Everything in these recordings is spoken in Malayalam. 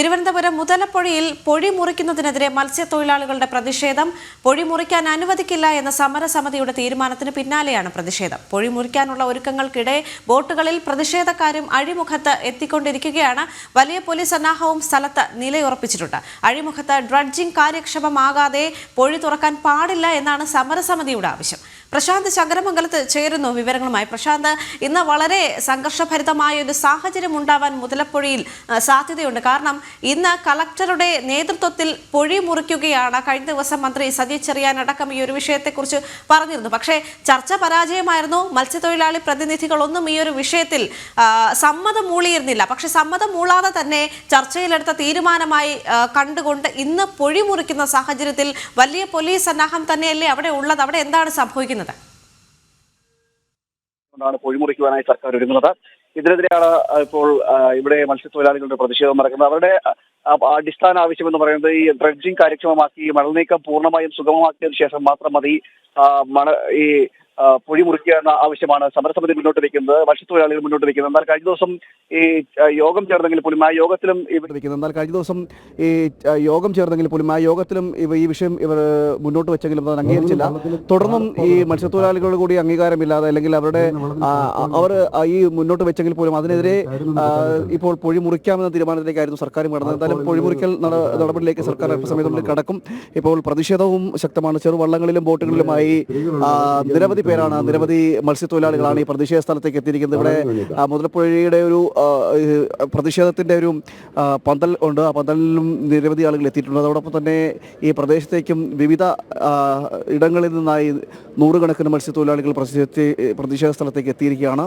തിരുവനന്തപുരം മുതലപ്പൊഴിയിൽ പൊഴി മുറിക്കുന്നതിനെതിരെ മത്സ്യത്തൊഴിലാളികളുടെ പ്രതിഷേധം. പൊഴി മുറിക്കാൻ അനുവദിക്കില്ല എന്ന സമരസമിതിയുടെ തീരുമാനത്തിന് പിന്നാലെയാണ് പ്രതിഷേധം. പൊഴി മുറിക്കാനുള്ള ഒരുക്കങ്ങൾക്കിടെ ബോട്ടുകളിൽ പ്രതിഷേധക്കാരും അഴിമുഖത്ത് എത്തിക്കൊണ്ടിരിക്കുകയാണ്. വലിയ പോലീസ് സന്നാഹവും സ്ഥലത്ത് നിലയുറപ്പിച്ചിട്ടുണ്ട്. അഴിമുഖത്ത് ഡ്രഡ്ജിംഗ് കാര്യക്ഷമമാകാതെ പൊഴി തുറക്കാൻ പാടില്ല എന്നാണ് സമരസമിതിയുടെ ആവശ്യം. പ്രശാന്ത് ശങ്കരമംഗലത്ത് ചേരുന്നു വിവരങ്ങളുമായി. പ്രശാന്ത് ഇന്ന് വളരെ സംഘർഷഭരിതമായ ഒരു സാഹചര്യം ഉണ്ടാവാൻ മുതലപ്പൊഴിയിൽ സാധ്യതയുണ്ട്. കാരണം ഇന്ന് കളക്ടറുടെ നേതൃത്വത്തിൽ പൊഴി മുറിക്കുകയാണ് കഴിഞ്ഞ ദിവസം മന്ത്രി സജി ചെറിയാൻ അടക്കം ഈ ഒരു വിഷയത്തെക്കുറിച്ച് പറഞ്ഞിരുന്നു. പക്ഷേ ചർച്ച പരാജയമായിരുന്നു. മത്സ്യത്തൊഴിലാളി പ്രതിനിധികളൊന്നും ഈ ഒരു വിഷയത്തിൽ സമ്മതം മൂളിയിരുന്നില്ല. പക്ഷെ സമ്മതം മൂളാതെ തന്നെ ചർച്ചയിലെടുത്ത തീരുമാനമായി കണ്ടുകൊണ്ട് ഇന്ന് പൊഴി മുറിക്കുന്ന സാഹചര്യത്തിൽ വലിയ പോലീസ് സന്നാഹം തന്നെയല്ലേ അവിടെ ഉള്ളത്? അവിടെ എന്താണ് സംഭവിക്കുന്നത്? പൊഴിമുറിക്കുവാനായി സർക്കാർ ഒരുങ്ങുന്നത്. ഇതിനെതിരെയാണ് ഇപ്പോൾ ഇവിടെ മത്സ്യത്തൊഴിലാളികളുടെ പ്രതിഷേധം നടക്കുന്നത്. അവരുടെ അടിസ്ഥാന ആവശ്യം എന്ന് പറയുന്നത് ഈ ഡ്രഡ്ജിംഗ് കാര്യക്ഷമമാക്കി മണൽ നീക്കം പൂർണമായും സുഗമമാക്കിയതിനു ശേഷം മാത്രം മതി. മണ ഈ ആ, പൊഴി മുറിക്കുക എന്ന ആവശ്യമാണ് സമരസമിതി മുന്നോട്ട് വെക്കുന്നത് മത്സ്യത്തൊഴിലാളികൾ മുന്നോട്ട് വെക്കുന്നത്. എന്നാൽ കഴിഞ്ഞ ദിവസം ഈ യോഗം ചേർന്നെങ്കിൽ പോലും ആ യോഗത്തിലും ഇവർ വെക്കുന്നത്. എന്നാൽ കഴിഞ്ഞ ദിവസം ഈ യോഗം ചേർന്നെങ്കിൽ പോലും ആ യോഗത്തിലും ഇവ ഈ വിഷയം ഇവർ മുന്നോട്ട് വെച്ചെങ്കിലും അത് അംഗീകരിച്ചില്ല. തുടർന്നും ഈ മത്സ്യത്തൊഴിലാളികളുടെ കൂടി അംഗീകാരമില്ലാതെ അല്ലെങ്കിൽ അവരുടെ അവർ ഈ മുന്നോട്ട് വെച്ചെങ്കിൽ പോലും അതിനെതിരെ ഇപ്പോൾ പൊഴി മുറിക്കാമെന്ന തീരുമാനത്തിലേക്കായിരുന്നു സർക്കാരും കടന്നത്. എന്തായാലും പൊഴിമുറിക്കൽ മുറിക്കൽ നടപടിയിലേക്ക് സർക്കാർ അല്പസമയത്തിനുള്ളിൽ കടക്കും. ഇപ്പോൾ പ്രതിഷേധവും ശക്തമാണ്. ചെറുവള്ളങ്ങളിലും ബോട്ടുകളിലുമായി നിരവധി പേരാണ് നിരവധി മത്സ്യത്തൊഴിലാളികളാണ് ഈ പ്രതിഷേധ സ്ഥലത്തേക്ക് എത്തിയിരിക്കുന്നത്. ഇവിടെ മുതലപ്പുഴയുടെ ഒരു പ്രതിഷേധത്തിന്റെ ഒരു പന്തൽ ഉണ്ട്. ആ പന്തലിലും നിരവധി ആളുകൾ എത്തിയിട്ടുണ്ട്. അതോടൊപ്പം തന്നെ ഈ പ്രദേശത്തേക്കും വിവിധ ഇടങ്ങളിൽ നിന്നായി നൂറുകണക്കിന് മത്സ്യത്തൊഴിലാളികൾ പ്രതിഷേധ സ്ഥലത്തേക്ക് എത്തിയിരിക്കുകയാണ്.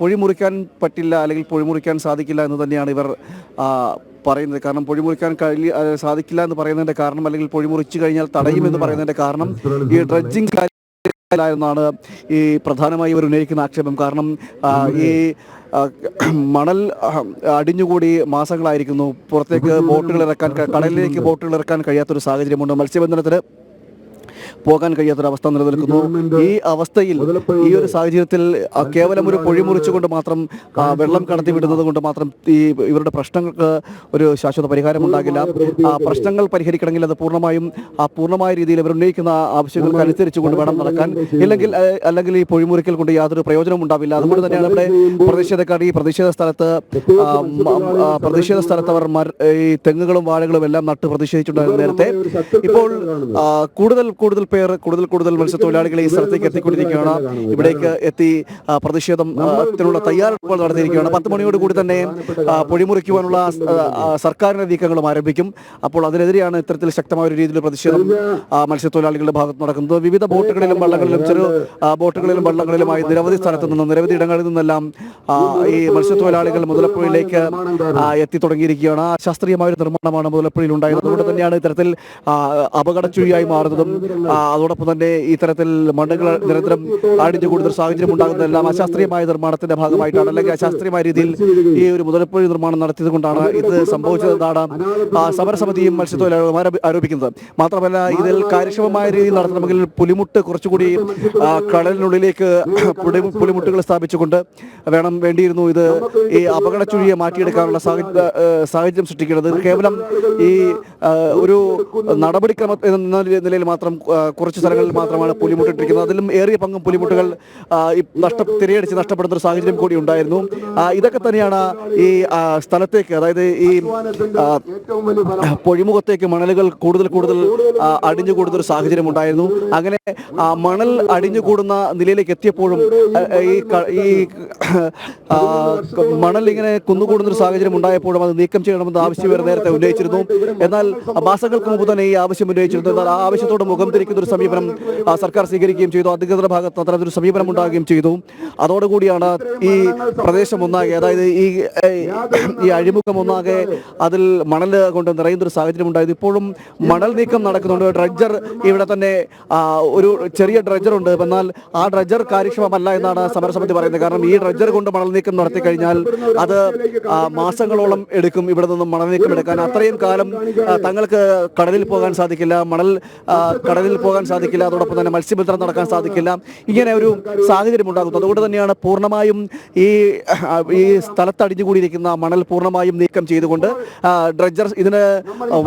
പൊഴി മുറിക്കാൻ പറ്റില്ല അല്ലെങ്കിൽ പൊഴി മുറിക്കാൻ സാധിക്കില്ല എന്ന് തന്നെയാണ് ഇവർ പറയുന്നത്. കാരണം പൊഴി മുറിക്കാൻ കഴിയ സാധിക്കില്ല എന്ന് പറയുന്നതിന്റെ കാരണം അല്ലെങ്കിൽ പൊഴി മുറിച്ചു കഴിഞ്ഞാൽ തടയുമെന്ന് പറയുന്നതിന്റെ കാരണം ഈ ഡ്രഡ്ജിംഗ് എന്നാണ് ഈ പ്രധാനമായി ഇവർ ഉന്നയിക്കുന്ന ആക്ഷേപം. കാരണം ഈ മണൽ അടിഞ്ഞുകൂടി മാസങ്ങളായിരിക്കുന്നു. പുറത്തേക്ക് ബോട്ടുകൾ ഇറക്കാൻ കടലിലേക്ക് ബോട്ടുകൾ ഇറക്കാൻ കഴിയാത്തൊരു സാഹചര്യമുണ്ട്. മത്സ്യബന്ധനത്തിന് പോകാൻ കഴിയാത്തൊരവസ്ഥ നിലനിൽക്കുന്നു. ഈ അവസ്ഥയിൽ ഈ ഒരു സാഹചര്യത്തിൽ കേവലം ഒരു പൊഴി മുറിച്ചുകൊണ്ട് മാത്രം വെള്ളം കടത്തി വിടുന്നത് കൊണ്ട് മാത്രം ഈ ഇവരുടെ പ്രശ്നങ്ങൾക്ക് ഒരു ശാശ്വത പരിഹാരം ഉണ്ടാകില്ല. ആ പ്രശ്നങ്ങൾ പരിഹരിക്കണമെങ്കിൽ അത് പൂർണമായും ആ പൂർണമായ രീതിയിൽ ഇവർ ഉന്നയിക്കുന്ന ആവശ്യങ്ങൾക്ക് അനുസരിച്ചുകൊണ്ട് വേണം നടക്കാൻ. ഇല്ലെങ്കിൽ അല്ലെങ്കിൽ ഈ പൊഴിമുറിക്കൽ കൊണ്ട് യാതൊരു പ്രയോജനം ഉണ്ടാവില്ല. അതുകൊണ്ട് തന്നെയാണ് ഇവിടെ പ്രതിഷേധക്കാർ ഈ പ്രതിഷേധ സ്ഥലത്ത് പ്രതിഷേധ സ്ഥലത്ത് അവർ ഈ തെങ്ങുകളും വാഴകളും എല്ലാം നട്ട് പ്രതിഷേധിച്ചിട്ടുണ്ടായിരുന്നു നേരത്തെ. ഇപ്പോൾ കൂടുതൽ കൂടുതൽ പേർ കൂടുതൽ കൂടുതൽ മത്സ്യത്തൊഴിലാളികളെ ഈ സ്ഥലത്തേക്ക് എത്തിക്കൊണ്ടിരിക്കുകയാണ്. ഇവിടേക്ക് എത്തി പ്രതിഷേധത്തിനുള്ള പ്രതിഷേധം ത്തിനുള്ള തയ്യാറെടുപ്പുകൾ നടത്തിയിരിക്കുകയാണ്. പത്ത് മണിയോട് കൂടി തന്നെ പൊഴിമുറിക്കുവാനുള്ള സർക്കാരിന്റെ നീക്കങ്ങളും ആരംഭിക്കും. അപ്പോൾ അതിനെതിരെയാണ് ഇത്തരത്തിൽ ശക്തമായ ഒരു രീതിയിൽ പ്രതിഷേധം മത്സ്യത്തൊഴിലാളികളുടെ ഭാഗത്ത് നടക്കുന്നത്. വിവിധ ബോട്ടുകളിലും വള്ളങ്ങളിലും ചെറു ബോട്ടുകളിലും വള്ളങ്ങളിലുമായി നിരവധി സ്ഥലത്തു നിന്നും നിരവധി ഇടങ്ങളിൽ നിന്നെല്ലാം ഈ മത്സ്യത്തൊഴിലാളികൾ മുതലപ്പുഴയിലേക്ക് എത്തി തുടങ്ങിയിരിക്കുകയാണ്. ശാസ്ത്രീയമായ ഒരു നിർമ്മാണമാണ് മുതലപ്പുഴയിൽ ഉണ്ടായത് അതുകൊണ്ട് തന്നെയാണ് ഇത്തരത്തിൽ അപകടച്ചുഴിയായി മാറുന്നതും അതോടൊപ്പം തന്നെ ഇത്തരത്തിൽ മണ്ണുകൾ നിരന്തരം അടിഞ്ഞു കൂടുതൽ സാഹചര്യം ഉണ്ടാകുന്നതെല്ലാം അശാസ്ത്രീയമായ നിർമ്മാണത്തിന്റെ ഭാഗമായിട്ടാണ് അല്ലെങ്കിൽ അശാസ്ത്രീയമായ രീതിയിൽ ഈ ഒരു മുതലപ്പുഴ നിർമ്മാണം നടത്തിയത് കൊണ്ടാണ് ഇത് സംഭവിച്ചതെന്നാണ് സമരസമിതിയും മത്സ്യത്തൊഴിലാളികളും ആരോപി- ആരോപിക്കുന്നത്. മാത്രമല്ല ഇതിൽ കാര്യക്ഷമമായ രീതിയിൽ നടത്തണമെങ്കിൽ പുലിമുട്ട് കുറച്ചുകൂടി കടലിനുള്ളിലേക്ക് പുലിമുട്ടുകൾ സ്ഥാപിച്ചുകൊണ്ട് വേണം വേണ്ടിയിരുന്നു ഇത് ഈ അപകട ചുഴിയെ മാറ്റിയെടുക്കാനുള്ള സാഹചര്യ സൃഷ്ടിക്കുന്നത്. കേവലം ഈ ഒരു നടപടിക്രമ നിലയിൽ മാത്രം കുറച്ച് സ്ഥലങ്ങളിൽ മാത്രമാണ് പുലിമുട്ടിട്ടിരിക്കുന്നത്. അതിലും ഏറിയ പങ്കും പുലിമുട്ടുകൾ നഷ്ട തിരയടിച്ച് നഷ്ടപ്പെടുന്ന ഒരു സാഹചര്യം കൂടി ഉണ്ടായിരുന്നു. ഇതൊക്കെ തന്നെയാണ് ഈ സ്ഥലത്തേക്ക് അതായത് ഈ പൊഴിമുഖത്തേക്ക് മണലുകൾ കൂടുതൽ കൂടുതൽ അടിഞ്ഞു കൂടുന്ന ഒരു സാഹചര്യം ഉണ്ടായിരുന്നു. അങ്ങനെ മണൽ അടിഞ്ഞു കൂടുന്ന നിലയിലേക്ക് എത്തിയപ്പോഴും ഈ ഈ മണൽ ഇങ്ങനെ കുന്നുകൂടുന്ന ഒരു സാഹചര്യം ഉണ്ടായപ്പോഴും അത് നീക്കം ചെയ്യണമെന്ന് ആവശ്യം നേരത്തെ ഉന്നയിച്ചിരുന്നു. എന്നാൽ മാസങ്ങൾക്ക് മുമ്പ് തന്നെ ഈ ആവശ്യം ഉന്നയിച്ചിരുന്നു. എന്നാൽ ആ ആവശ്യത്തോട് മുഖം തിരിക്കുന്ന ഒരു സമീപനം സർക്കാർ സ്വീകരിക്കുകയും ചെയ്തു. അധികൃതരുടെ ഭാഗത്ത് അത്തരത്തിലൊരു സമീപനം ഉണ്ടാകുകയും ചെയ്തു. അതോടുകൂടിയാണ് ഈ പ്രദേശം ഒന്നാകെ അതായത് ഈ ഈ അഴിമുഖം ഒന്നാകെ അതിൽ മണൽ കൊണ്ട് നിറയുന്ന ഒരു സാഹചര്യം ഉണ്ടായത്. ഇപ്പോഴും മണൽ നീക്കം നടക്കുന്നുണ്ട്. ഡ്രഡ്ജർ ഇവിടെ തന്നെ ഒരു ചെറിയ ഡ്രഡ്ജർ ഉണ്ട്. എന്നാൽ ആ ഡ്രഡ്ജർ കാര്യക്ഷമമല്ല എന്നാണ് സമരസമിതി പറയുന്നത്. കാരണം ഈ ഡ്രഡ്ജർ കൊണ്ട് മണൽ നീക്കം നടത്തി കഴിഞ്ഞാൽ അത് മാസങ്ങളോളം എടുക്കും ഇവിടെ നിന്നും മണൽ നീക്കം എടുക്കാൻ. അത്രയും കാലം തങ്ങൾക്ക് കടലിൽ പോകാൻ സാധിക്കില്ല. മണൽ കടലിൽ പോകാൻ സാധിക്കില്ല. അതോടൊപ്പം തന്നെ മത്സ്യബന്ധനം നടക്കാൻ സാധിക്കില്ല. ഇങ്ങനെ ഒരു സാഹചര്യം ഉണ്ടാകുന്നു. അതുകൊണ്ട് തന്നെയാണ് പൂർണമായും ഈ ഈ സ്ഥലത്ത് അടിഞ്ഞുകൂടിയിരിക്കുന്ന മണൽ പൂർണമായും നീക്കം ചെയ്തുകൊണ്ട് ഡ്രഡ്ജർ ഇതിന്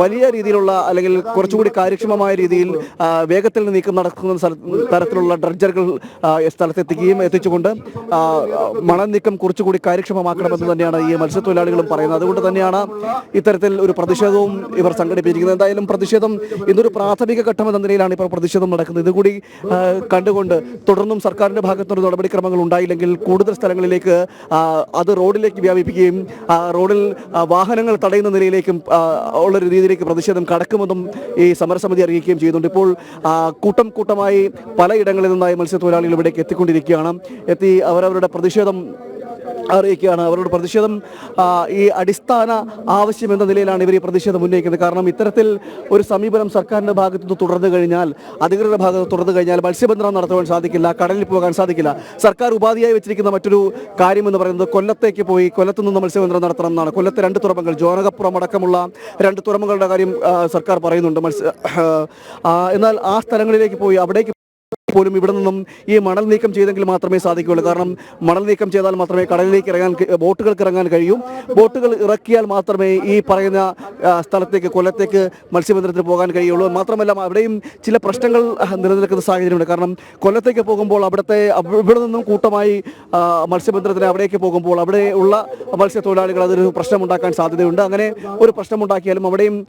വലിയ രീതിയിലുള്ള അല്ലെങ്കിൽ കുറച്ചുകൂടി കാര്യക്ഷമമായ രീതിയിൽ വേഗത്തിൽ നീക്കം നടക്കുന്ന തരത്തിലുള്ള ഡ്രഡ്ജറുകൾ സ്ഥലത്തെത്തിക്കുകയും എത്തിച്ചുകൊണ്ട് മണൽ നീക്കം കുറച്ചുകൂടി കാര്യക്ഷമമാക്കണമെന്ന് തന്നെയാണ് ഈ മത്സ്യത്തൊഴിലാളികളും പറയുന്നത്. അതുകൊണ്ട് തന്നെയാണ് ഇത്തരത്തിൽ ഒരു പ്രതിഷേധവും ഇവർ സംഘടിപ്പിച്ചിരിക്കുന്നത്. എന്തായാലും പ്രതിഷേധം ഇന്നൊരു പ്രാഥമിക ഘട്ടം എന്ന നിലയിലാണ് ഇപ്പോൾ പ്രതിഷേധം നടക്കുന്നത്. ഇതുകൂടി കണ്ടുകൊണ്ട് തുടർന്നും സർക്കാരിന്റെ ഭാഗത്തുനിന്ന് നടപടിക്രമങ്ങൾ ഉണ്ടായില്ലെങ്കിൽ കൂടുതൽ സ്ഥലങ്ങളിലേക്ക് അത് റോഡിലേക്ക് വ്യാപിപ്പിക്കുകയും റോഡിൽ വാഹനങ്ങൾ തടയുന്ന നിലയിലേക്കും ഉള്ള രീതിയിലേക്ക് പ്രതിഷേധം കടക്കുമെന്നും ഈ സമരസമിതി അറിയിക്കുകയും ചെയ്യുന്നുണ്ട് ഇപ്പോൾ കൂട്ടം കൂട്ടമായി പലയിടങ്ങളിൽ നിന്നായി മത്സ്യത്തൊഴിലാളികൾ ഇവിടേക്ക് എത്തിക്കൊണ്ടിരിക്കുകയാണ്. എത്തി അവരവരുടെ പ്രതിഷേധം അറിയിക്കുകയാണ്. അവരുടെ പ്രതിഷേധം ഈ അടിസ്ഥാന ആവശ്യം എന്ന നിലയിലാണ് ഇവർ ഈ പ്രതിഷേധം ഉന്നയിക്കുന്നത്. കാരണം ഇത്തരത്തിൽ ഒരു സമീപനം സർക്കാരിന്റെ ഭാഗത്തു നിന്ന് തുടർന്നു കഴിഞ്ഞാൽ അധികൃതരുടെ ഭാഗത്ത് തുടർന്നു കഴിഞ്ഞാൽ മത്സ്യബന്ധനം നടത്തുവാൻ സാധിക്കില്ല കടലിൽ പോകാൻ സാധിക്കില്ല. സർക്കാർ ഉപാധിയായി വെച്ചിരിക്കുന്ന മറ്റൊരു കാര്യം എന്ന് പറയുന്നത് കൊല്ലത്തേക്ക് പോയി കൊല്ലത്ത് നിന്ന് മത്സ്യബന്ധനം നടത്തണം എന്നാണ്. കൊല്ലത്തെ രണ്ട് തുറമുഖങ്ങൾ ജോനകപ്പുറം അടക്കമുള്ള രണ്ട് തുറമുഖങ്ങളുടെ കാര്യം സർക്കാർ പറയുന്നുണ്ട്. മത്സ്യ എന്നാൽ ആ സ്ഥലങ്ങളിലേക്ക് പോയി അവിടേക്ക് പോലും ഇവിടെ നിന്നും ഈ മണൽ നീക്കം ചെയ്തെങ്കിൽ മാത്രമേ സാധിക്കുകയുള്ളൂ. കാരണം മണൽ നീക്കം ചെയ്താൽ മാത്രമേ കടലിലേക്ക് ഇറങ്ങാൻ ബോട്ടുകൾക്ക് ഇറങ്ങാൻ കഴിയൂ. ബോട്ടുകൾ ഇറക്കിയാൽ മാത്രമേ ഈ പറയുന്ന സ്ഥലത്തേക്ക് കൊല്ലത്തേക്ക് മത്സ്യബന്ധനത്തിന് പോകാൻ കഴിയുള്ളൂ. മാത്രമല്ല അവിടെയും ചില പ്രശ്നങ്ങൾ നിലനിൽക്കുന്ന സാഹചര്യമുണ്ട്. കാരണം കൊല്ലത്തേക്ക് പോകുമ്പോൾ അവിടുത്തെ അവ- ഇവിടെ നിന്നും കൂട്ടമായി മത്സ്യബന്ധനത്തിന് അവിടേക്ക് പോകുമ്പോൾ അവിടെ ഉള്ള മത്സ്യത്തൊഴിലാളികൾ അതൊരു പ്രശ്നമുണ്ടാക്കാൻ സാധ്യതയുണ്ട്. അങ്ങനെ ഒരു പ്രശ്നമുണ്ടാക്കിയാലും അവിടെയും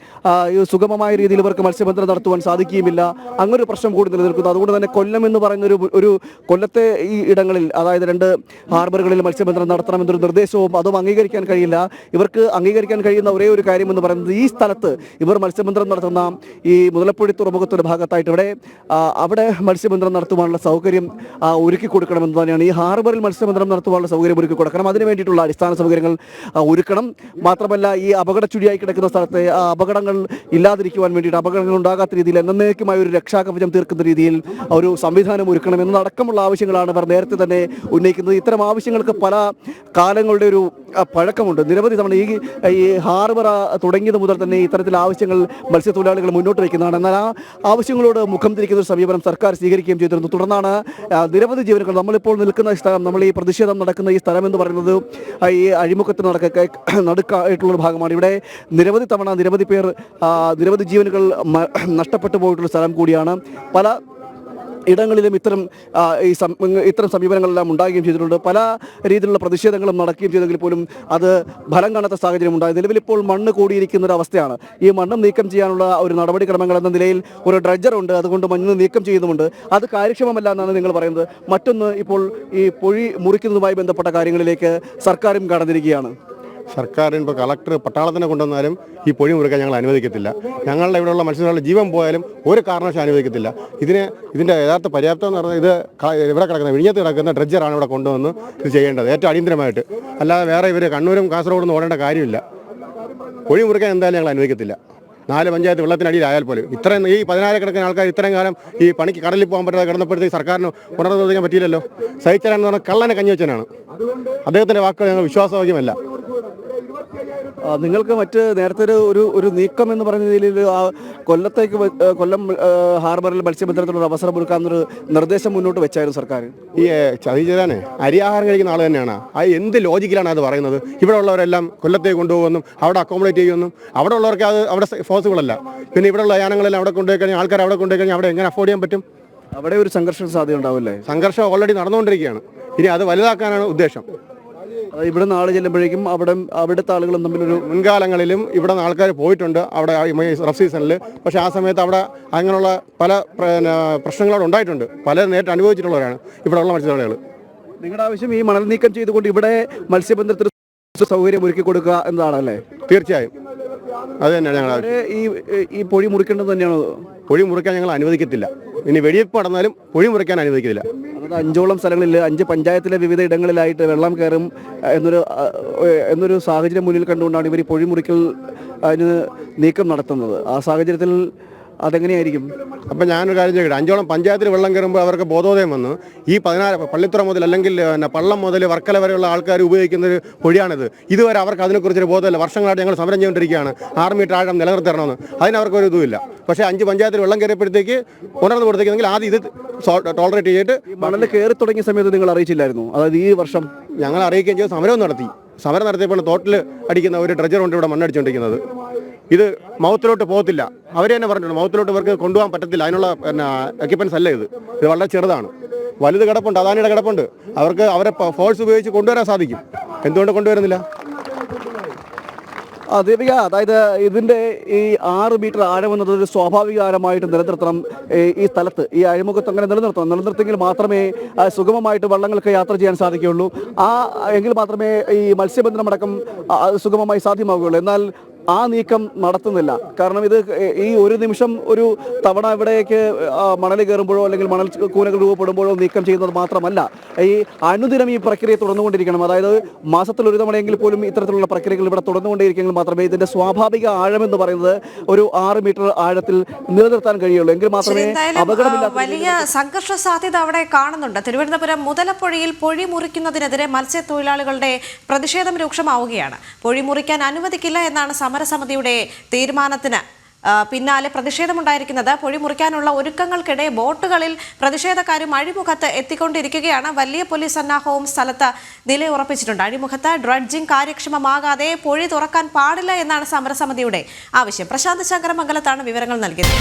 സുഗമമായ രീതിയിൽ ഇവർക്ക് മത്സ്യബന്ധനം നടത്തുവാൻ സാധിക്കുകയുമില്ല. അങ്ങനെ ഒരു പ്രശ്നം കൂടി നിലനിൽക്കുന്നു. അതുകൊണ്ട് തന്നെ കൊല്ലം എന്ന് പറയുന്ന ഒരു ഒരു കൊല്ലത്തെ ഈ ഇടങ്ങളിൽ അതായത് രണ്ട് ഹാർബറുകളിൽ മത്സ്യബന്ധനം നടത്തണമെന്നൊരു നിർദ്ദേശവും അതും അംഗീകരിക്കാൻ കഴിയില്ല. ഇവർക്ക് അംഗീകരിക്കാൻ കഴിയുന്ന ഒരേ ഒരു കാര്യം എന്ന് പറയുന്നത് ഈ സ്ഥലത്ത് ഇവർ മത്സ്യബന്ധനം നടത്തുന്ന ഈ മുതലപ്പുഴി തുറമുഖത്തിന്റെ ഭാഗത്തായിട്ട് ഇവിടെ അവിടെ മത്സ്യബന്ധനം നടത്തുവാനുള്ള സൗകര്യം ഒരുക്കി കൊടുക്കണമെന്ന് തന്നെയാണ്. ഈ ഹാർബറിൽ മത്സ്യബന്ധനം നടത്തുവാനുള്ള സൗകര്യം ഒരുക്കി കൊടുക്കണം. അതിന് വേണ്ടിയിട്ടുള്ള അടിസ്ഥാന സൗകര്യങ്ങൾ ഒരുക്കണം. മാത്രമല്ല ഈ അപകട ചുഴിയായി കിടക്കുന്ന സ്ഥലത്തെ ആ അപകടങ്ങൾ ഇല്ലാതിരിക്കുവാൻ വേണ്ടിയിട്ട് അപകടങ്ങൾ ഉണ്ടാകാത്ത രീതിയിൽ എന്നേക്കുമായ ഒരു രക്ഷാകവചം തീർക്കുന്ന രീതിയിൽ ഒരു സംവിധാനം ഒരുക്കണം എന്നതടക്കമുള്ള ആവശ്യങ്ങളാണ് ഇവർ നേരത്തെ തന്നെ ഉന്നയിക്കുന്നത്. ഇത്തരം ആവശ്യങ്ങൾക്ക് പല കാലങ്ങളുടെ ഒരു പഴക്കമുണ്ട്. നിരവധി തവണ ഈ ഈ ഹാർബർ ആ, തുടങ്ങിയത് മുതൽ തന്നെ ഇത്തരത്തിൽ ആവശ്യങ്ങൾ മത്സ്യത്തൊഴിലാളികൾ മുന്നോട്ട് വയ്ക്കുന്നതാണ്. എന്നാൽ ആ ആവശ്യങ്ങളോട് മുഖം തിരിക്കുന്ന ഒരു സമീപനം സർക്കാർ സ്വീകരിക്കുകയും ചെയ്തിരുന്നു. തുടർന്നാണ് നിരവധി ജീവനങ്ങൾ നമ്മളിപ്പോൾ നിൽക്കുന്ന സ്ഥലം നമ്മൾ ഈ പ്രതിഷേധം നടക്കുന്ന ഈ സ്ഥലം എന്ന് പറയുന്നത് ഈ അഴിമുഖത്ത് നടക്ക നടുക്കായിട്ടുള്ള ഒരു ഭാഗമാണ്. ഇവിടെ നിരവധി തവണ നിരവധി പേർ നിരവധി ജീവനുകൾ നഷ്ടപ്പെട്ടു പോയിട്ടുള്ള സ്ഥലം കൂടിയാണ്. പല ഇടങ്ങളിലും ഇത്തരം ഈ ഇത്തരം സമീപനങ്ങളെല്ലാം ഉണ്ടാകുകയും ചെയ്തിട്ടുണ്ട്. പല രീതിയിലുള്ള പ്രതിഷേധങ്ങളും നടക്കുകയും ചെയ്തെങ്കിൽ പോലും അത് ഫലം കാണാത്ത സാഹചര്യം ഉണ്ടായി. നിലവിൽ ഇപ്പോൾ മണ്ണ് കൂടിയിരിക്കുന്ന ഒരു അവസ്ഥയാണ്. ഈ മണ്ണ് നീക്കം ചെയ്യാനുള്ള ഒരു നടപടിക്രമങ്ങൾ എന്ന നിലയിൽ ഒരു ഡ്രഡ്ജർ ഉണ്ട്. അതുകൊണ്ട് മണ്ണ് നീക്കം ചെയ്യുന്നുമുണ്ട്. അത് കാര്യക്ഷമമല്ല എന്നാണ് നിങ്ങൾ പറയുന്നത്. മറ്റൊന്ന് ഇപ്പോൾ ഈ പൊഴി മുറിക്കുന്നതുമായി ബന്ധപ്പെട്ട കാര്യങ്ങളിലേക്ക് സർക്കാരും കടന്നിരിക്കുകയാണ്. സർക്കാരിന് ഇപ്പോൾ കളക്ടർ പട്ടാളത്തിനെ കൊണ്ടുവന്നാലും ഈ പൊഴി മുറിക്കാൻ ഞങ്ങൾ അനുവദിക്കത്തില്ല. ഞങ്ങളുടെ ഇവിടെയുള്ള മനുഷ്യരുടെ ജീവൻ പോയാലും ഒരു കാരണവശാലും അനുവദിക്കത്തില്ല. ഇതിന് ഇതിന്റെ യഥാർത്ഥ പര്യാപ്തം എന്ന് പറഞ്ഞാൽ ഇത് ഇവിടെ കിടക്കുന്ന വിഴിഞ്ഞത്ത് കിടക്കുന്ന ഡ്രഡ്ജറാണ് ഇവിടെ കൊണ്ടുവന്ന് ഇത് ചെയ്യേണ്ടത് ഏറ്റവും അടിയന്തരമായിട്ട്. അല്ലാതെ വേറെ ഇവർ കണ്ണൂരും കാസർഗോഡും ഒന്നും ഓടേണ്ട കാര്യമില്ല. പൊഴി മുറിക്കാൻ എന്തായാലും ഞങ്ങൾ അനുവദിക്കത്തില്ല. നാല് പഞ്ചായത്ത് വെള്ളത്തിനടിയിലായാൽ പോലും. ഇത്രയും ഈ പതിനായിരക്കണക്കിന് ആൾക്കാർ ഇത്രയും കാലം ഈ പണിക്ക് കടലിൽ പോകാൻ പറ്റാതെ കിടന്നപ്പോഴത്തേക്ക് സർക്കാരിന് ഉണർന്നു പറ്റിയില്ലല്ലോ? സഹിച്ചാലെന്ന് പറഞ്ഞാൽ കള്ളനെ കഞ്ഞി വെച്ചനാണ് അദ്ദേഹത്തിന്റെ വാക്കുകൾ ഞങ്ങൾ വിശ്വാസയോഗ്യമല്ല. നിങ്ങൾക്ക് മറ്റ് നേരത്തെ ഒരു ഒരു ഒരു നീക്കം എന്ന് പറഞ്ഞ രീതിയിൽ ആ കൊല്ലത്തേക്ക് കൊല്ലം ഹാർബറിൽ മത്സ്യബന്ധനത്തിനുള്ള അവസരം ഒരുക്കാമെന്നൊരു നിർദ്ദേശം മുന്നോട്ട് വെച്ചായിരുന്നു സർക്കാർ. ഈ ചതി ചെയ്താനേ അരിയാഹാരം കഴിക്കുന്ന ആൾ തന്നെയാണ്. ആ എന്ത് ലോജിക്കിലാണ് അത് പറയുന്നത്? ഇവിടെ ഉള്ളവരെല്ലാം കൊല്ലത്തേക്ക് കൊണ്ടുപോകുമെന്നും അവിടെ അക്കോമഡേറ്റ് ചെയ്യുമെന്നും അവിടെ ഉള്ളവർക്ക് അത് അവിടെ പോസിബിൾ അല്ല. പിന്നെ ഇവിടെയുള്ള യാനങ്ങളെല്ലാം അവിടെ കൊണ്ടുപോയി കഴിഞ്ഞാൽ ആൾക്കാർ അവിടെ കൊണ്ടുപോയി കഴിഞ്ഞാൽ അവിടെ എങ്ങനെ അഫോർഡ് ചെയ്യാൻ പറ്റും? അവിടെ ഒരു സംഘർഷം സാധ്യത ഉണ്ടാവില്ലേ സംഘർഷം ഓൾറെഡി നടന്നുകൊണ്ടിരിക്കുകയാണ്. ഇനി അത് വലുതാക്കാനാണ് ഉദ്ദേശം. ഇവിടെ നാളെ ചെല്ലുമ്പോഴേക്കും അവിടെ അവിടുത്തെ ആളുകളും തമ്മിലൊരു മുൻകാലങ്ങളിലും ഇവിടെ ആൾക്കാർ പോയിട്ടുണ്ട് അവിടെ റഫ് സീസണിൽ പക്ഷേ ആ സമയത്ത് അവിടെ അങ്ങനെയുള്ള പല പിന്നെ പ്രശ്നങ്ങളും ഉണ്ടായിട്ടുണ്ട്. പല നേരിട്ട് അനുഭവിച്ചിട്ടുള്ളവരാണ് ഇവിടെയുള്ള മത്സ്യത്തൊഴിലാളികൾ നിങ്ങളുടെ ആവശ്യം ഈ മണൽ നീക്കം ചെയ്തുകൊണ്ട് ഇവിടെ മത്സ്യബന്ധനത്തിന് സൗകര്യം ഒരുക്കി കൊടുക്കുക എന്നതാണല്ലേ? തീർച്ചയായും. അത് തന്നെയാണ് ഞങ്ങൾ ഈ ഈ പൊഴി മുറിക്കേണ്ടത് തന്നെയാണോ? പൊഴി മുറിക്കാൻ ഞങ്ങൾ അനുവദിക്കത്തില്ല. ഇനി വെടിവെപ്പ് നടന്നാലും പൊഴി മുറിക്കാൻ അനുവദിക്കില്ല അഞ്ചോളം സ്ഥലങ്ങളിൽ അഞ്ച് പഞ്ചായത്തിലെ വിവിധ ഇടങ്ങളിലായിട്ട് വെള്ളം കയറും എന്നൊരു എന്നൊരു സാഹചര്യം മുന്നിൽ കണ്ടുകൊണ്ടാണ് ഇവർ പൊഴി മുറിക്കൽ അതിന് നീക്കം നടത്തുന്നത്. ആ സാഹചര്യത്തിൽ അതെങ്ങനെയായിരിക്കും? അപ്പം ഞാനൊരു കാര്യം ചോദിക്കട്ടെ? അഞ്ചോളം പഞ്ചായത്തിൽ വെള്ളം കയറുമ്പോൾ അവർക്ക് ബോധോദയം വന്ന്. ഈ പതിനാറ് പള്ളിത്തുറ മുതൽ അല്ലെങ്കിൽ പിന്നെ പള്ളം മുതൽ വർക്കല വരെയുള്ള ആൾക്കാർ ഉപയോഗിക്കുന്ന ഒരു പൊഴിയാണിത്. ഇതുവരെ അവർക്ക് അതിനെക്കുറിച്ചൊരു ബോധമില്ല. വർഷങ്ങളായിട്ട് ഞങ്ങൾ സമരം ചെയ്തുകൊണ്ടിരിക്കുകയാണ്. ആർമി മീറ്റർ ആഴം നിലനിർത്തണമെന്ന്. അതിന് അവർക്കൊരു ഇതുമില്ല. പക്ഷേ അഞ്ച് പഞ്ചായത്തിൽ വെള്ളം കയറിയപ്പോഴത്തേക്ക് ഉണർന്നു കൊടുത്തേക്കെങ്കിൽ ആദ്യം ഇത് ടോളറേറ്റ് ചെയ്തിട്ട് മണൽ കയറി തുടങ്ങിയ സമയത്ത് നിങ്ങൾ അറിയിച്ചില്ലായിരുന്നു? അതായത് ഈ വർഷം? ഞങ്ങൾ അറിയിക്കുകയും ചെയ്തു. സമരവും നടത്തി. സമരം നടത്തിയപ്പോൾ തോട്ടിൽ അടിക്കുന്ന ഒരു ഡ്രജർ കൊണ്ട് ഇവിടെ മണ്ണടിച്ചുകൊണ്ടിരിക്കുന്നത് ഇത് മൗത്തിലോട്ട് പോകത്തില്ല. അവർ തന്നെ പറഞ്ഞിട്ടുണ്ട് മൗത്തിലോട്ട് ഇവർക്ക് കൊണ്ടുപോകാൻ പറ്റത്തില്ല. അതിനുള്ള പിന്നെ എക്യുപ്മെൻസ് അല്ല ഇത്. ഇത് വളരെ ചെറുതാണ്. വലുത് കിടപ്പുണ്ട് അദാനിയുടെ കിടപ്പുണ്ട്. അവർക്ക് അവരെ ഫോഴ്സ് ഉപയോഗിച്ച് കൊണ്ടുവരാൻ സാധിക്കും. എന്തുകൊണ്ട് കൊണ്ടുവരുന്നില്ല? ദീപിക അതായത് ഇതിന്റെ ഈ ആറ് മീറ്റർ ആഴം ഒരു സ്വാഭാവിക ആഴമായിട്ട് നിലനിർത്തണം. ഈ സ്ഥലത്ത് ഈ അഴിമുഖത്ത് അങ്ങനെ നിലനിർത്തണം. നിലനിർത്തിയെങ്കിൽ മാത്രമേ സുഗമമായിട്ട് വള്ളങ്ങൾക്ക് യാത്ര ചെയ്യാൻ സാധിക്കുകയുള്ളൂ. ആ എങ്കിൽ മാത്രമേ ഈ മത്സ്യബന്ധനം അടക്കം സുഗമമായി സാധ്യമാവുകയുള്ളൂ. എന്നാൽ ആ നീക്കം നടത്തുന്നില്ല. കാരണം ഇത് ഈ ഒരു നിമിഷം ഒരു തവണ ഇവിടേക്ക് മണൽ കയറുമ്പോഴോ അല്ലെങ്കിൽ മണൽ കൂനകൾ രൂപപ്പെടുമ്പോഴോ നീക്കം ചെയ്യുന്നത് മാത്രമല്ല ഈ അനുദിനം ഈ പ്രക്രിയ തുടർന്നുകൊണ്ടിരിക്കണം. അതായത് മാസത്തിൽ ഒരു തവണയെങ്കിൽ പോലും ഇത്തരത്തിലുള്ള പ്രക്രിയകൾ ഇവിടെ തുടർന്നുകൊണ്ടിരിക്കുമെങ്കിൽ മാത്രമേ ഇതിന്റെ സ്വാഭാവിക ആഴം എന്ന് പറയുന്നത് ഒരു ആറ് മീറ്റർ ആഴത്തിൽ നിലനിർത്താൻ കഴിയുള്ളൂ. എങ്കിൽ മാത്രമേ വലിയ സംഘർഷ സാധ്യത അവിടെ കാണുന്നുണ്ട്. തിരുവനന്തപുരം മുതലപ്പുഴയിൽ പൊഴി മുറിക്കുന്നതിനെതിരെ മത്സ്യത്തൊഴിലാളികളുടെ പ്രതിഷേധം രൂക്ഷമാവുകയാണ്. പൊഴി മുറിക്കാൻ അനുവദിക്കില്ല എന്നാണ് സമരസമിതിയുടെ തീരുമാനത്തിന് പിന്നാലെ പ്രതിഷേധമുണ്ടായിരിക്കുന്നത്. പൊഴി മുറിക്കാനുള്ള ഒരുക്കങ്ങൾക്കിടെ ബോട്ടുകളിൽ പ്രതിഷേധക്കാരും അഴിമുഖത്ത് എത്തിക്കൊണ്ടിരിക്കുകയാണ്. വലിയ പോലീസ് സന്നാഹവും സ്ഥലത്ത് നിലയുറപ്പിച്ചിട്ടുണ്ട് അഴിമുഖത്ത് ഡ്രഡ്ജിംഗ് കാര്യക്ഷമമാകാതെ പൊഴി തുറക്കാൻ പാടില്ല എന്നാണ് സമരസമിതിയുടെ ആവശ്യം. പ്രശാന്ത് ശങ്കരമംഗലത്താണ് വിവരങ്ങൾ നൽകിയത്.